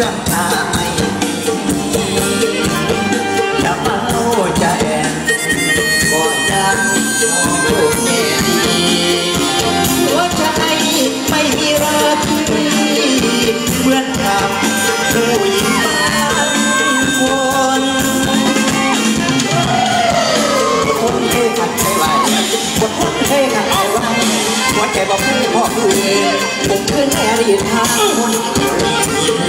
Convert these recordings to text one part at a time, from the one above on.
รื่องตาไมมาโอ้ใจกยังมงดูแง่ใจไม่มีราตรีเหมือนกับผู้หญิงบางคนคนเท่กันใช่ไหมคนเท่กันเอาไหวใจบอกให้พ่อคือผมคือแนรีทางคน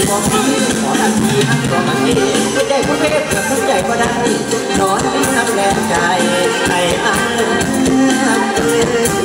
ขอทีขอทันทีให้ขอมาทีไม่ได้พูดไม่ได้เผื่อเข้หญ่ก็ได้นอนไม่ทำแรงใจให้อันเพื่อ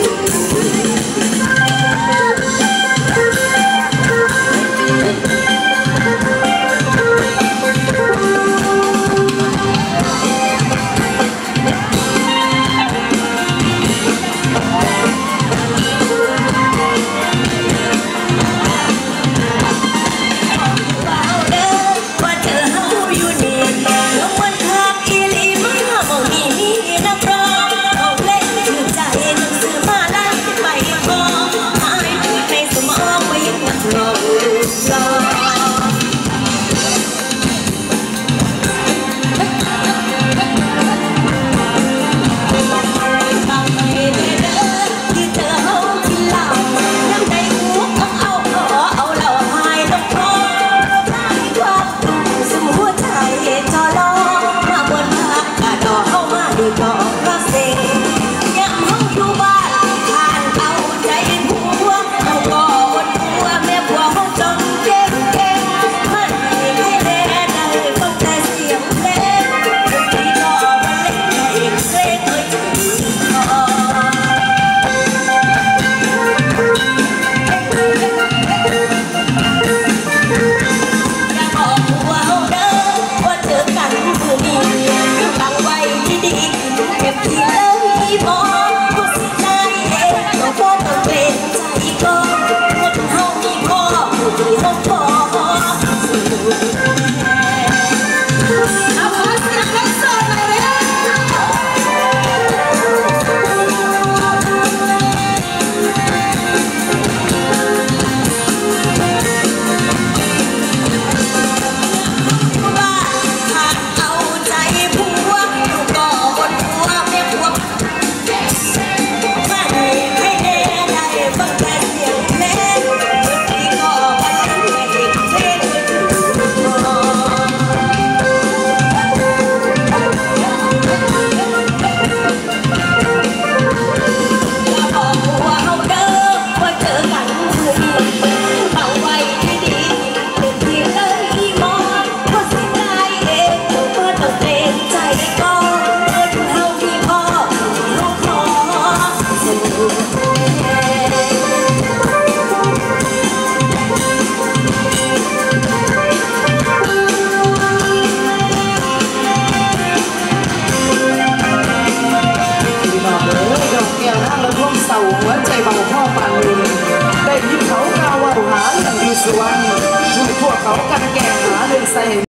do que ศร้าหัวใจเบาพ่อปานลุนได้ยินเขากล่าวว่าหาเรื่องดูสวรรณช่วยพวกเขากันแก่หาเรื่องใส่